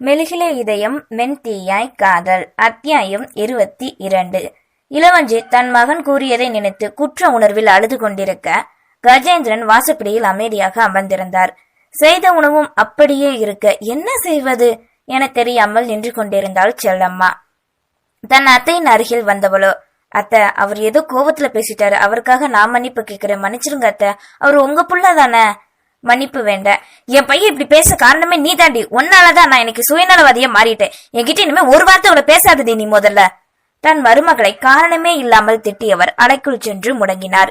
மெழுகிலே இதயம் மென்தீயாய் காதல். அத்தியாயம் இருபத்தி இரண்டு. இளவஞ்சி தன் மகன் கூறியதை நினைத்து குற்ற உணர்வில் அழுது கொண்டிருக்க கஜேந்திரன் வாசப்படியில் அமைதியாக அமர்ந்திருந்தார். செய்த உணவும் அப்படியே இருக்க என்ன செய்வது என தெரியாமல் நின்று கொண்டிருந்தாள் செல்லம்மா. தன் அத்தையின் அருகில் வந்தவளோ அத்தை அவர் ஏதோ கோவத்துல பேசிட்டாரு. அவருக்காக நான் மன்னிப்பு கேக்குறேன் மன்னிச்சிருங்க அத்தை. அவர் உங்க புள்ள தானே? மன்னிப்பு வேண்ட. என் பையன் இப்படி பேச காரணமே நீ தாண்டி உன்னாலதான் நான் எனக்கு சுயநலவாதியா மாறிட்டேன். என்கிட்ட இனிமே ஒரு வார்த்தை அவளை பேசாதடி நீ முதல்ல. தன் மருமகளை காரணமே இல்லாமல் திட்டியவர் அடைக்குள் சென்று முடங்கினார்.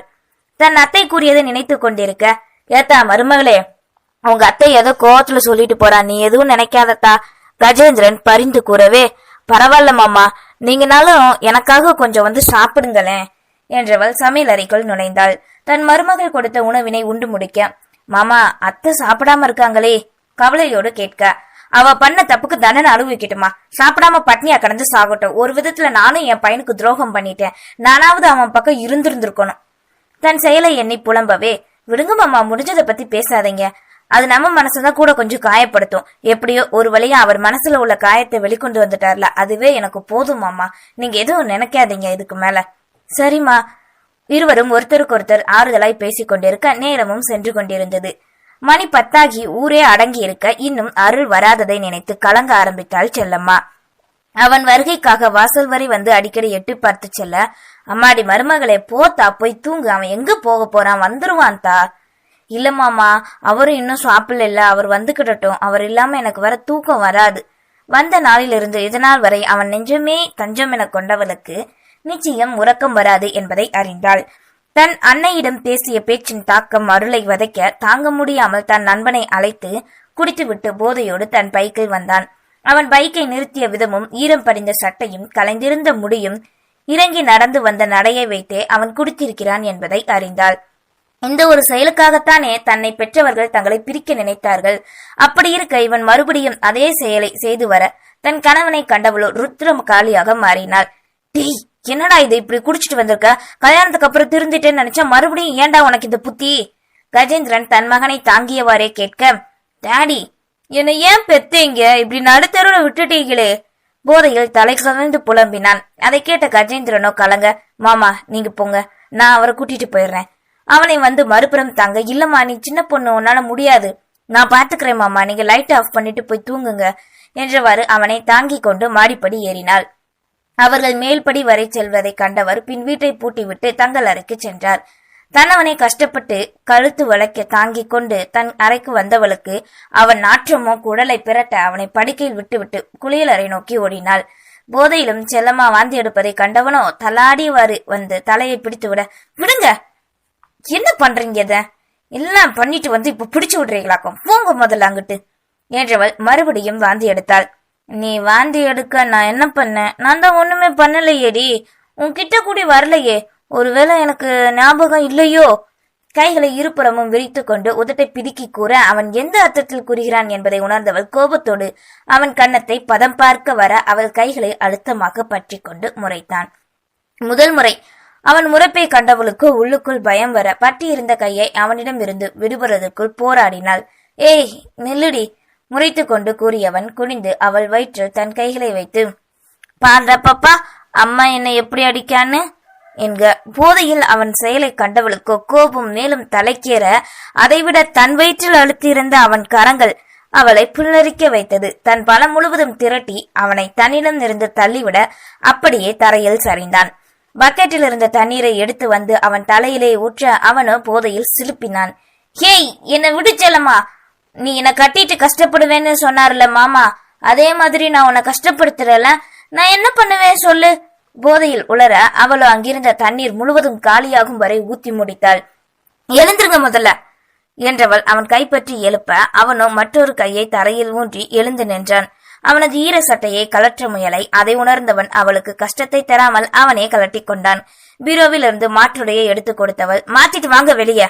தன் அத்தை கூறியதை நினைத்து கொண்டிருக்க ஏத்தா மருமகளே உங்க அத்தை ஏதோ கோவத்துல சொல்லிட்டு போறா. நீ எதுவும் நினைக்காதத்தா. கஜேந்திரன் பரிந்து கூறவே பரவாயில்ல மாமா நீங்கனாலும் எனக்காக கொஞ்சம் வந்து சாப்பிடுங்களேன் என்றவள் சமையல் அறைக்குள் நுழைந்தாள். தன் மருமகள் கொடுத்த உணவினை உண்டு முடிக்க மாமா அத்தை சாப்பிடாம இருக்காங்களே. கவலையோடு கேட்க. அவ பண்ண தப்புக்கு தண்டனை அனுபவிக்கட்டுமா. சாப்பிடாம பட்னியா கடந்து சாகட்டும். ஒரு விதத்துல நானும் என் பையனுக்கு துரோகம் பண்ணிட்டேன். நானாவது அவன் பக்கம் இருந்திருந்திருக்கணும். தன் செயலை எண்ணி புலம்பவே விடுங்க மாமா முடிஞ்சதை பத்தி பேசாதீங்க. அது நம்ம மனசுதான் கூட கொஞ்சம் காயப்படுத்தும். எப்படியோ ஒரு வழியா அவர் மனசுல உள்ள காயத்தை வெளிக்கொண்டு வந்துட்டார்ல. அதுவே எனக்கு போதும் மாமா. நீங்க எதுவும் நினைக்காதீங்க இதுக்கு மேல. சரிம்மா இருவரும் ஒருத்தருக்கொருத்தர் ஆறுதலாய் பேசிக் கொண்டிருக்க நேரமும் சென்று கொண்டிருந்தது. மணி பத்தாகி ஊரே அடங்கி இருக்க இன்னும் அருள் வராததை நினைத்து கலங்க ஆரம்பித்தாள் செல்லம்மா. அவன் வருகைக்காக வாசல் வரை வந்து அடிக்கடி எட்டி பார்த்து செல்ல அம்மாடி மருமகளே போத்தா போய் தூங்கு அவன் எங்க போக போறான்? வந்துருவான் தா. இல்ல மாமா அவரும் இன்னும் சாப்பிடல அவர் வந்துகிடட்டும் அவர் இல்லாம எனக்கு வர தூக்கம் வராது. வந்த நாளிலிருந்து இதனால் வரை அவன் நெஞ்சமே தஞ்சம் என கொண்டவளுக்கு நிச்சயம் உறக்கம் வராது என்பதை அறிந்தாள். தன் அன்னையிடம் பேசிய பேச்சின் தாக்கம் அருளை வதைக்க தாங்க முடியாமல் தன் நண்பனை அழைத்து குடித்துவிட்டு போதையோடு தன் பைக்கில் வந்தான். அவன் பைக்கை நிறுத்திய விதமும் ஈரம் படிந்த சட்டையும் கலைந்திருந்த முடியும் இறங்கி நடந்து வந்த நடையை வைத்தே அவன் குடித்திருக்கிறான் என்பதை அறிந்தாள். இந்த ஒரு செயலுக்காகத்தானே தன்னை பெற்றவர்கள் தங்களை பிரிக்க நினைத்தார்கள். அப்படி இருக்க இவன் மறுபடியும் அதே செயலை செய்து வர தன் கணவனை கண்டவளோ ருத்ரம் காலியாக மாறினாள். டேய் என்னடா இது இப்படி குடிச்சிட்டு வந்திருக்க? கல்யாணத்துக்கு அப்புறம் திருந்திட்டேன்னு நினைச்சா மறுபடியும் ஏன்டா உனக்கு இந்த புத்தி? கஜேந்திரன் தன் மகனை தாங்கியவாறே கேட்க டாடி என்னை ஏன் பெத்தீங்க? இப்படி நடுத்தருவில் விட்டுட்டீங்களே. போதையில் தலை கவிழ்ந்து புலம்பினான். அதை கேட்ட கஜேந்திரனோ கலங்க மாமா நீங்க போங்க நான் அவரை கூட்டிட்டு போயிடுறேன். அவனை வந்து மறுபுறம் தாங்க இல்லம்மா நீ சின்ன பொண்ணு உன்னால முடியாது. நான் பாத்துக்கிறேன் மாமா நீங்க லைட் ஆஃப் பண்ணிட்டு போய் தூங்குங்க. என்றவாறு அவனை தாங்கிக் கொண்டு மாடிப்படி ஏறினாள். அவர்கள் மேல்படி வரை செல்வதை கண்டவர் பின் வீட்டை பூட்டிவிட்டு தங்கள் அறைக்கு சென்றார். தன்னவனை கஷ்டப்பட்டு கழுத்து வளைக்க தாங்கிக் கொண்டு தன் அறைக்கு வந்தவளுக்கு அவன் நாற்றமோ குடலை பிரட்ட அவனை படுக்கையில் விட்டுவிட்டு குளியல் அறை நோக்கி ஓடினாள். போதையிலும் செல்லம்மா வாந்தி எடுப்பதை கண்டவனோ தலாடியவாறு வந்து தலையை பிடித்து விட விடுங்க! என்ன பண்றீங்க இத? எல்லாம் பண்ணிட்டு வந்து இப்ப பிடிச்சு விடுறீங்களாக்கும்? போங்க முதல்ல அங்கிட்டு! என்றவள் மறுபடியும் வாந்தி எடுத்தாள். நீ வாந்தி எடுக்க நான் என்ன பண்ணேன்? நான் தான் ஒண்ணுமே பண்ணலையேடி. உன்கிட்ட கூடி வரலையே. ஒருவேளை எனக்கு ஞாபகம் இல்லையோ? கைகளை இருபுறமும் விரித்து கொண்டு உதட்டை பிதுக்கி கூற அவன் எந்த அர்த்தத்தில் கூறுகிறான் என்பதை உணர்ந்தவள் கோபத்தோடு அவன் கன்னத்தை பதம் பார்க்க வர அவள் கைகளை அழுத்தமாக பற்றி கொண்டு முறைத்தான். முதல் முறை அவன் முறைப்பை கண்டவளுக்கு உள்ளுக்குள் பயம் வர பட்டியிருந்த கையை அவனிடம் இருந்து விடுபடுவதற்குள் போராடினாள். ஏய் நெல்லுடி. முறைத்து கொண்டு கூறியவன் குனிந்து அவள் வயிற்றில் தன் கைகளை வைத்து பாடுற பாப்பா அம்மா என்னை எப்படி அடிக்கான்னு? என்க. போதையில் அவன் செயலை கண்டவளுக்கு கோபம் மேலும் தலைக்கேற அதைவிட தன் வயிற்றில் அழுத்தியிருந்த அவன் கரங்கள் அவளை புல்லரிக்க வைத்தது. தன் பலம் முழுவதும் திரட்டி அவனை தன்னிடம் இருந்து தள்ளிவிட அப்படியே தரையில் சரிந்தான். பக்கெட்டில் இருந்த தண்ணீரை எடுத்து வந்து அவன் தலையிலே ஊற்ற அவனோ போதையில் சிலுப்பினான். ஹேய் என்னை விடுச்சலமா நீ என்னை கட்டிட்டு கஷ்டப்படுவேன்னு சொன்னார்ல மாமா. அதே மாதிரி நான் உன்னை கஷ்டப்படுத்துறல. நான் என்ன பண்ணுவேன் சொல்லு? போதையில் உளர அவளோ அங்கிருந்த தண்ணீர் முழுவதும் காலியாகும் வரை ஊத்தி முடித்தாள். எழுந்திருங்க முதல்ல என்றவள் அவன் கைப்பற்றி எழுப்ப அவனோ மற்றொரு கையை தரையில் ஊன்றி எழுந்து நின்றான். அவனது ஈர சட்டையை கலற்ற முயலை அதை உணர்ந்தவன் அவளுக்கு கஷ்டத்தை தராமல் அவனே கலட்டி கொண்டான். பீரோவிலிருந்து மாற்றுடையை எடுத்து கொடுத்தவள் மாத்திட்டு வாங்க வெளியே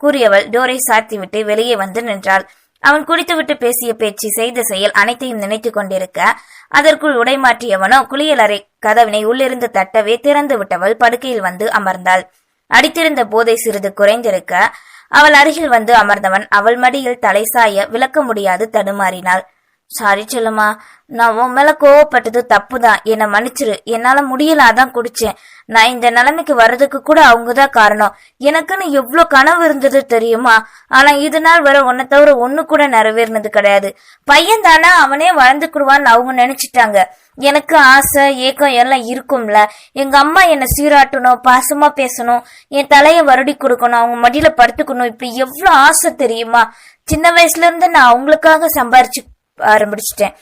கூறியவள் டோரை சாத்திவிட்டு வெளியே வந்து நின்றாள். அவன் குடித்துவிட்டு பேசிய பேச்சு செய்த செயல் அனைத்தையும் நினைத்துக் கொண்டிருக்க அதற்குள் உடை மாற்றியவனோ குளியலறை கதவினை உள்ளிருந்து தட்டவே திறந்து விட்டவள் படுக்கையில் வந்து அமர்ந்தாள். அடித்திருந்த போதை சிறிது குறைந்திருக்க அவள் அருகில் வந்து அமர்ந்தவன் அவள் மடியில் தலை சாய விளக்க முடியாது தடுமாறினாள். சாரி செல்லம்மா நான் உன் மேல கோவப்பட்டது தப்புதான். என்னை மன்னிச்சிரு. என்னால முடியல அதான் குடிச்சேன். நான் இந்த நிலைமைக்கு வர்றதுக்கு கூட அவங்கதான் காரணம். எனக்குன்னு எவ்வளவு கனவு இருந்தது தெரியுமா? ஆனா இது நாள் வர உன்னை தவிர ஒண்ணு கூட நிறைவேறினது கிடையாது. பையன் தானே அவனே வளர்ந்துக்குடுவான்னு அவங்க நினைச்சிட்டாங்க. எனக்கு ஆசை ஏக்கம் எல்லாம் இருக்கும்ல. எங்க அம்மா என்னை சீராட்டணும் பாசமா பேசணும் என் தலைய வருடி கொடுக்கணும் அவங்க மடியில படுத்துக்கணும். இப்படி எவ்வளவு ஆசை தெரியுமா? சின்ன வயசுல இருந்து நான் அவங்களுக்காக சம்பாரிச்சு ஆரம்பிச்சிட்டேன்.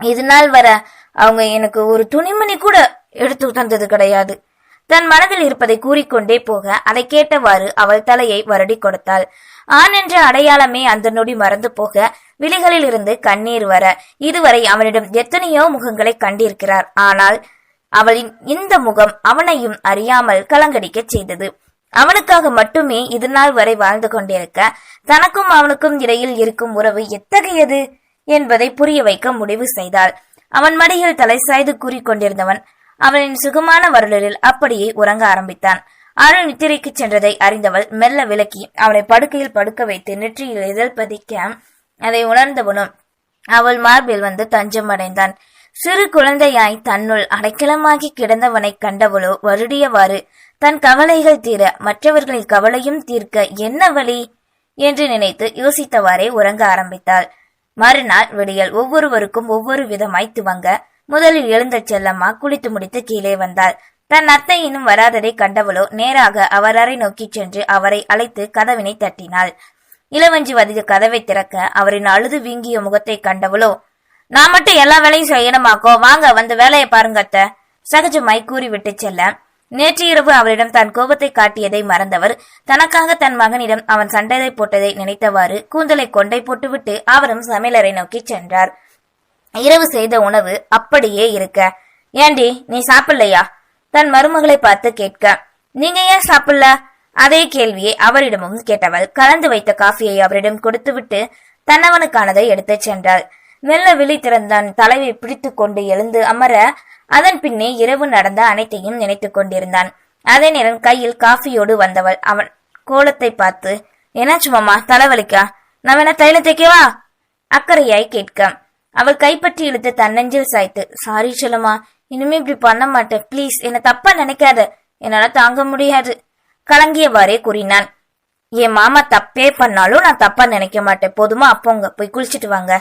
இது நாள் வர அவங்க எனக்கு ஒரு துணிமணி கூட எடுத்து தந்தது கிடையாது. தன் மனதில் இருப்பதை கூறிக்கொண்டே போக அதை கேட்டவாறு அவள் தலையை வருடி கொடுத்தாள். ஆண் என்ற அடையாளமே அந்த நொடி மறந்து போக விழிகளில் இருந்து கண்ணீர் வர இதுவரை அவனிடம் எத்தனையோ முகங்களை கண்டிருக்கிறார். ஆனால் அவளின் இந்த முகம் அவனையும் அறியாமல் கலங்கடிக்க செய்தது. அவனுக்காக மட்டுமே இது நாள் வரை வாழ்ந்து கொண்டிருக்க தனக்கும் அவனுக்கும் இடையில் இருக்கும் உறவு எத்தகையது? என்பதை புரிய வைக்க முடிவு செய்தாள். அவன் மடியில் தலை சாய்து கூறிக்கொண்டிருந்தவன் அவனின் சுகமான வருடலில் அப்படியே உறங்க ஆரம்பித்தான். அருள் நித்திரைக்கு சென்றதை அறிந்தவள் மெல்ல விலக்கி அவனை படுக்கையில் படுக்க வைத்து நெற்றியில் இதழ் பதிக்க அதை உணர்ந்தவனும் அவள் மார்பில் வந்து தஞ்சம் அடைந்தான். சிறு குழந்தையாய் தன்னுள் அடைக்கலமாகி கிடந்தவனை கண்டவளோ வருடியவாறு தன் கவலைகள் தீர மற்றவர்களின் கவலையும் தீர்க்க என்ன வழி? என்று நினைத்து யோசித்தவாறே உறங்க ஆரம்பித்தாள். மறுநாள் விடியல் ஒவ்வொருவருக்கும் ஒவ்வொரு விதமாய் துவங்க முதலில் எழுந்த செல்லம்மா குளித்து முடித்து கீழே வந்தாள். தன் அத்தை இன்னும் வராததை கண்டவளோ நேராக அவர் அறை நோக்கிச் சென்று அவரை அழைத்து கதவினை தட்டினாள். இளவஞ்சி வதிக கதவை திறக்க அவரின் அழுது வீங்கிய முகத்தை கண்டவளோ நான் மட்டும் எல்லா வேலையும் செய்யணுமாக்கோ? வாங்க வந்து வேலையை பாருங்க அத்த. சகஜமாய் கூறிவிட்டு செல்ல நேற்று இரவு அவரிடம் தன் கோபத்தை காட்டியதை மறந்தவர் தனக்காக தன் மகனிடம் அவன் சண்டையை போட்டதை நினைத்தவாறு கூந்தலை கொண்டை போட்டுவிட்டு அவரும் சமையலரை நோக்கி சென்றார். இரவு செய்த உணவு அப்படியே இருக்க. ஏண்டி நீ சாப்பிடலையா? தன் மருமகளை பார்த்து கேட்க. நீங்க ஏன் சாப்பிடல? அதே கேள்வியை அவரிடமும் கேட்டவள் கலந்து வைத்த காஃபியை அவரிடம் கொடுத்துவிட்டு தன்னவனுக்கானதை எடுத்துச் சென்றாள். மெல்ல விழி திறந்தான் தலைவை பிடித்து கொண்டு எழுந்து அமர அதன் பின்னே இரவு நடந்த அனைத்தையும் நினைத்துக் கொண்டிருந்தான். அதே நேரம் கையில் காஃபியோடு வந்தவள். அவன் கோலத்தை பார்த்து என்னாச்சு மாமா தலைவலிக்கா? நான் வேணா தைலம் தைக்கவா அக்கறையாய் கேட்க. அவள் கைப்பற்றி இழுத்து தன்னெஞ்சில் சாய்த்து சாரி செல்லம்மா இனிமே இப்படி பண்ண மாட்டேன். ப்ளீஸ் என்ன தப்பா நினைக்காத. என்னால தாங்க முடியாது. கலங்கியவாறே கூறினான். என் மாமா தப்பே பண்ணாலும் நான் தப்பா நினைக்க மாட்டேன். போதுமா அப்போங்க போய் குளிச்சிட்டு வாங்க.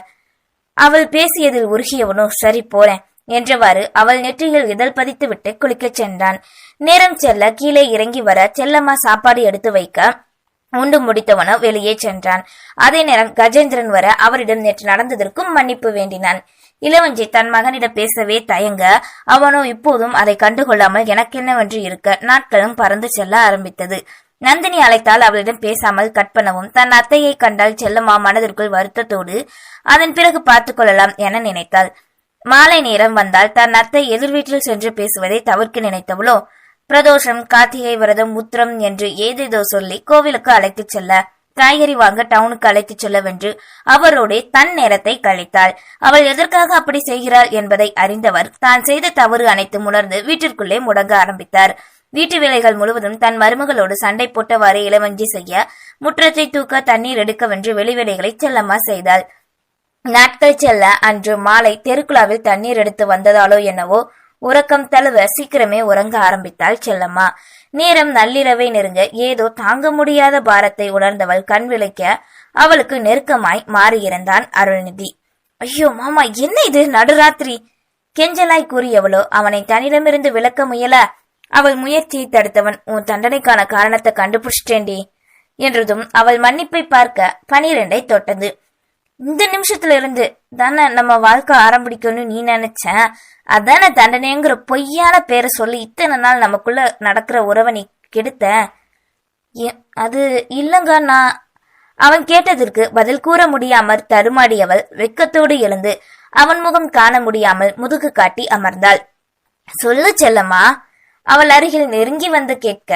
அவள் பேசியதில் உருகியவனோ சரி போறேன். என்றவாறு அவள் நெற்றியில் இதழ் பதித்துவிட்டு குளிக்கச் சென்றான். நேரம் செல்ல கீழே இறங்கி வர செல்லம்மா சாப்பாடு எடுத்து வைக்க உண்டு முடித்தவனோ வெளியே சென்றான். அதே நேரம் கஜேந்திரன் வர அவரிடம் நேற்று நடந்ததற்கும் மன்னிப்பு வேண்டினான். இளவஞ்சி தன் மகனிடம் பேசவே தயங்க அவனோ இப்போதும் அதை கண்டுகொள்ளாமல் எனக்கென்னவென்று இருக்க நாட்களும் பறந்து செல்ல ஆரம்பித்தது. நந்தினி அழைத்தால் அவளிடம் பேசாமல் கற்பனவும் தன் அத்தையை கண்டால் செல்லம்மா மனதிற்குள் வருத்தத்தோடு அதன் பிறகு பார்த்துக் கொள்ளலாம் என நினைத்தாள். மாலை நேரம் வந்தால் தன் அத்தை எதிர் வீட்டில் சென்று பேசுவதை தவிர்க்க நினைத்தவளோ? பிரதோஷம் கார்த்திகை விரதம் உத்திரம் என்று ஏதேதோ சொல்லி கோவிலுக்கு அழைத்துச் செல்ல காய்கறி வாங்க டவுனுக்கு அழைத்துச் செல்லவென்று அவரோடே தன் நேரத்தை கழித்தாள். அவள் எதற்காக அப்படி செய்கிறாள் என்பதை அறிந்தவர் தான் செய்த தவறு அனைத்தும் உணர்ந்து வீட்டிற்குள்ளே முடங்க ஆரம்பித்தார். வீட்டு வேலைகள் முழுவதும் தன் மருமகளோடு சண்டை போட்டவாறு இளவஞ்சி செய்ய முற்றத்தை தூக்க தண்ணீர் எடுக்கவென்று வெளிவேலைகளை செல்லம்மா செய்தாள். நாட்கள் செல்ல அன்று மாலை தெருக்குழாவில் தண்ணீர் எடுத்து வந்ததாலோ என்னவோ உறக்கம் தழுவ சீக்கிரமே உறங்க ஆரம்பித்தாள் செல்லம்மா. நேரம் நள்ளிரவை நெருங்க ஏதோ தாங்க முடியாத பாரத்தை உணர்ந்தவள் கண் விளைக்க அவளுக்கு நெருக்கமாய் மாறியிருந்தான் அருள்நிதி. ஐயோ மாமா என்ன இது? நடுராத்திரி. கெஞ்சலாய் கூறியவளோ அவனை தன்னிடமிருந்து விலக்க முயல அவள் முயற்சியை தடுத்தவன் உன் தண்டனைக்கான காரணத்தை கண்டுபிடிச்சிட்டேண்டி என்றதும் அவள் மன்னிப்பை பார்க்க பனிரெண்டை தொட்டது. இந்த நிமிஷத்துல இருந்து தானே நம்ம வாழ்க்கை ஆரம்பிக்கணும்னு நீ நினைச்ச? அதானே தண்டனைங்கிற பொய்யான பேரை சொல்லி இத்தனை நாள் நமக்குள்ள நடக்கிற உறவை நீ கெடுத்த? அது இல்லங்க நான் அவன் கேட்டதற்கு பதில் கூற முடியாமல் தருமாடியவள் வெக்கத்தோடு எழுந்து அவன் முகம் காண முடியாமல் முதுகு காட்டி அமர்ந்தாள். சொல்லு செல்லம்மா. அவள் அருகில் நெருங்கி வந்து கேட்க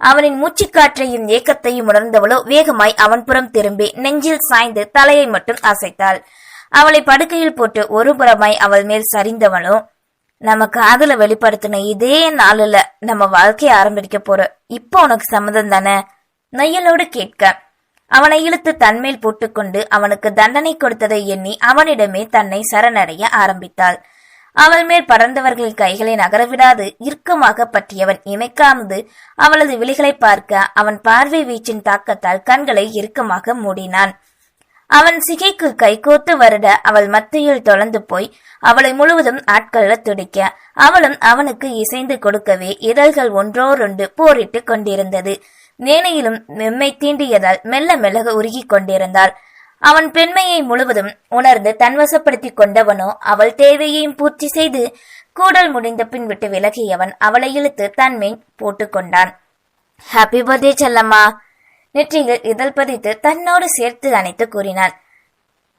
அவனின் மூச்சுக்காற்றையும் ஏக்கத்தையும் உணர்ந்தவளோ வேகமாய் அவன் புறம் திரும்பி நெஞ்சில் சாய்ந்து தலையை மட்டும் அசைத்தாள். அவளை படுக்கையில் போட்டு ஒரு புறமாய் அவள் மேல் சரிந்தவளோ நம்ம காதல வெளிப்படுத்தின இதே நாளில் நம்ம வாழ்க்கைய ஆரம்பிக்க போறோம் இப்போ உனக்கு சம்மதம் தானே? நொய்யலோடு கேட்க அவனை இழுத்து தன்மேல் போட்டுக்கொண்டு அவனுக்கு தண்டனை கொடுத்ததை எண்ணி அவனிடமே தன்னை சரணடைய ஆரம்பித்தாள். அவள் மேல் பறந்தவர்கள் கைகளை நகரவிடாது இறுக்கமாக பற்றியவன் இமைக்காமது அவளது விழிகளை பார்க்க அவன் பார்வை வீச்சின் தாக்கத்தால் கண்களை இறுக்கமாக மூடினான். அவன் சிகைக்கு கைகோத்து வருட அவள் மத்தியில் தொலைந்து போய் அவளை முழுவதும் ஆட்கொள்ள துடிக்க அவளும் அவனுக்கு இசைந்து கொடுக்கவே இதழ்கள் ஒன்றோரொன்று போரிட்டு கொண்டிருந்தது. மேனையிலும் மெம்மை தீண்டியதால் மெல்ல மெல்ல உருகி கொண்டிருந்தாள். அவன் பெண்மையை முழுவதும் உணர்ந்து தன்வசப்படுத்திக் கொண்டவனோ அவள் தேவையையும் பூர்த்தி செய்து கூடல் முடிந்த பின் விட்டு விலகியவன் அவளை இழுத்து தன்மேல் போட்டுக்கொண்டான் ஹாப்பி பர்த்டே செல்லம்மா. நெற்றியில் இதழ் பதித்து தன்னோடு சேர்த்து அணைத்து கூறினான்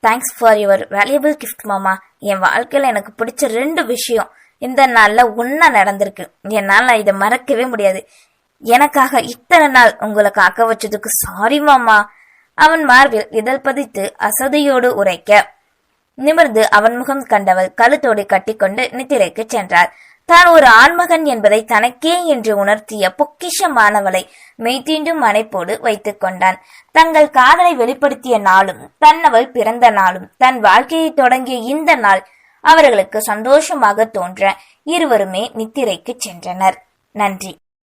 thanks for your valuable gift மாமா. என் வாழ்க்கையில் எனக்கு பிடிச்ச ரெண்டு விஷயம் இந்த நாள்ல ஒன்னா நடந்திருக்கு. என்னால இதை மறக்கவே முடியாது. எனக்காக இத்தனை நாள் உங்களை காக்க வச்சதுக்கு சாரி மாமா. அவன் மார்பில் இதழ் பதித்து அசதியோடு உரைக்க. நிமிர்ந்து அவன் முகம் கண்டவள் கழுத்தோடு கட்டிக்கொண்டு நித்திரைக்கு சென்றாள். தான் ஒரு ஆண்மகன் என்பதை தனக்கே என்று உணர்த்திய பொக்கிஷமானவளை மெய்தீண்டும் அணைப்போடு வைத்துக் கொண்டான். தங்கள் காதலை வெளிப்படுத்திய நாளும் தன்னவள் பிறந்த நாளும் தன் வாழ்க்கையை தொடங்கிய இந்த நாள் அவர்களுக்கு சந்தோஷமாக தோன்ற இருவருமே நித்திரைக்கு சென்றனர். நன்றி.